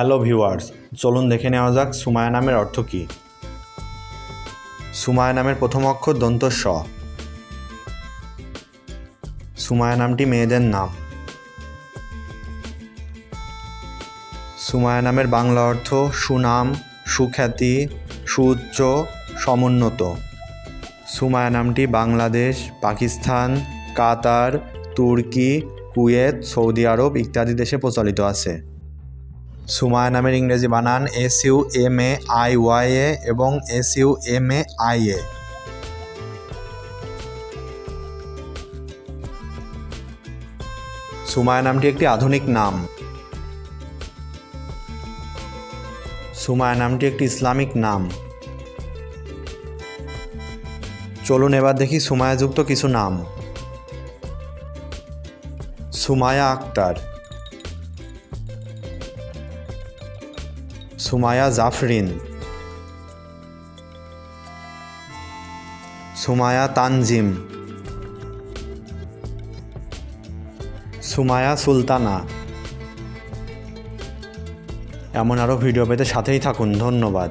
Hello viewers চলুন দেখে নেওয়া যাক সুমায়া নামের অর্থ কী। সুমায়া নামের প্রথম অক্ষর দন্ত স। সুমায়া নামটি মেয়েদের নাম। সুমায়া নামের বাংলা অর্থ সুনাম, সুখ্যাতি, সুউচ্চ, সমুন্নত। সুমায়া নামটি বাংলাদেশ, পাকিস্তান, কাতার, তুর্কি, কুয়েত, সৌদি আরব ইত্যাদি দেশে প্রচলিত আছে। সুমায়া নামের ইংরেজি বানান, S U M A I Y A এবং S U M A I A. Sumaya নামটি একটি আধুনিক নাম। সুমায়া নামটি একটি ইসলামিক নাম। চলুন এবার দেখি সুমায়াযুক্ত কিছু নাম। সুমায়া আক্তার। সুমায়া জাফরিন। সুমায়া তানজিম। সুমায়া সুলতানা। এমন আরও ভিডিও পেতে সাথেই থাকুন। ধন্যবাদ।